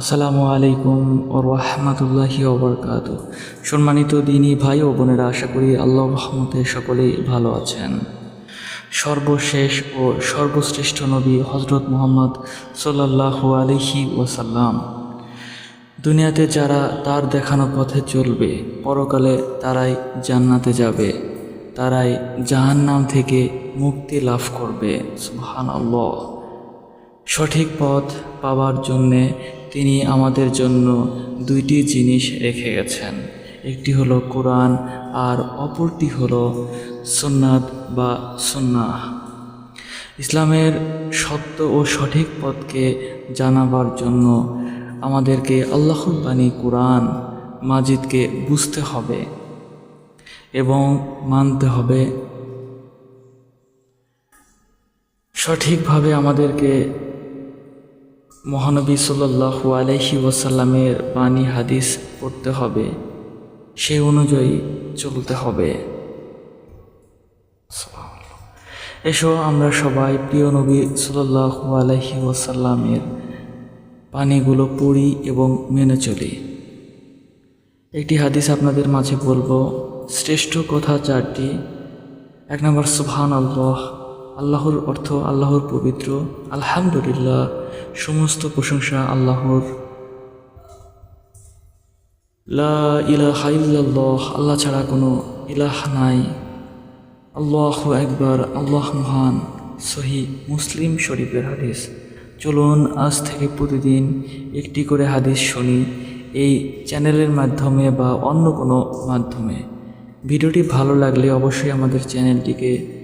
আসসালামু আলাইকুম ও রহমতুল্লাহি ওবরকাত সম্মানিত দিনী ভাই ও বোনেরা, আশা করি আল্লাহ রহমতে সকলেই ভালো আছেন। সর্বশেষ ও সর্বশ্রেষ্ঠ নবী হজরত মোহাম্মদ সাল্লাল্লাহু আলহি ওসাল্লাম দুনিয়াতে যারা তার দেখানো পথে চলবে, পরকালে তারাই জান্নাতে যাবে, তারাই জাহান্নাম থেকে মুক্তি লাভ করবে। সুবহান সঠিক পথ পাওয়ার জন্যে তিনি আমাদের জন্য দুইটি জিনিস রেখে গেছেন। একটি হলো কোরআন আর অপরটি হলো সুন্নাত বা সুন্নাহ। ইসলামের সত্য ও সঠিক পথকে জানাবার জন্য আমাদেরকে আল্লাহর বাণী কোরআন মাজিদকে বুঝতে হবে এবং মানতে হবে। সঠিকভাবে আমাদেরকে মহানবী সাল্লাল্লাহু আলহি ওয়াসাল্লামের বাণী হাদিস পড়তে হবে। সেই অনুযায়ী চলতে হবে। এসো আমরা সবাই প্রিয় নবী সাল্লাল্লাহু আলহি ওয়াসাল্লামের বাণীগুলো পড়ি এবং মেনে চলি। একটি হাদিস আপনাদের মাঝে বলব, শ্রেষ্ঠ কথা চারটি। এক নম্বর সুবহান আল্লাহ আল্লাহর অর্থ আল্লাহর পবিত্র, আলহামদুলিল্লাহ, সমস্ত প্রশংসা আল্লাহর। লা ইলাহা আল্লাহ ছাড়া কোনো ইলাহ নাই। আল্লাহ একবার আল্লাহ মহান, সহি মুসলিম শরীফের হাদিস। চলুন আজ থেকে প্রতিদিন একটি করে হাদিস শুনি এই চ্যানেলের মাধ্যমে বা অন্য কোনো মাধ্যমে। ভিডিওটি ভালো লাগলে অবশ্যই আমাদের চ্যানেলটিকে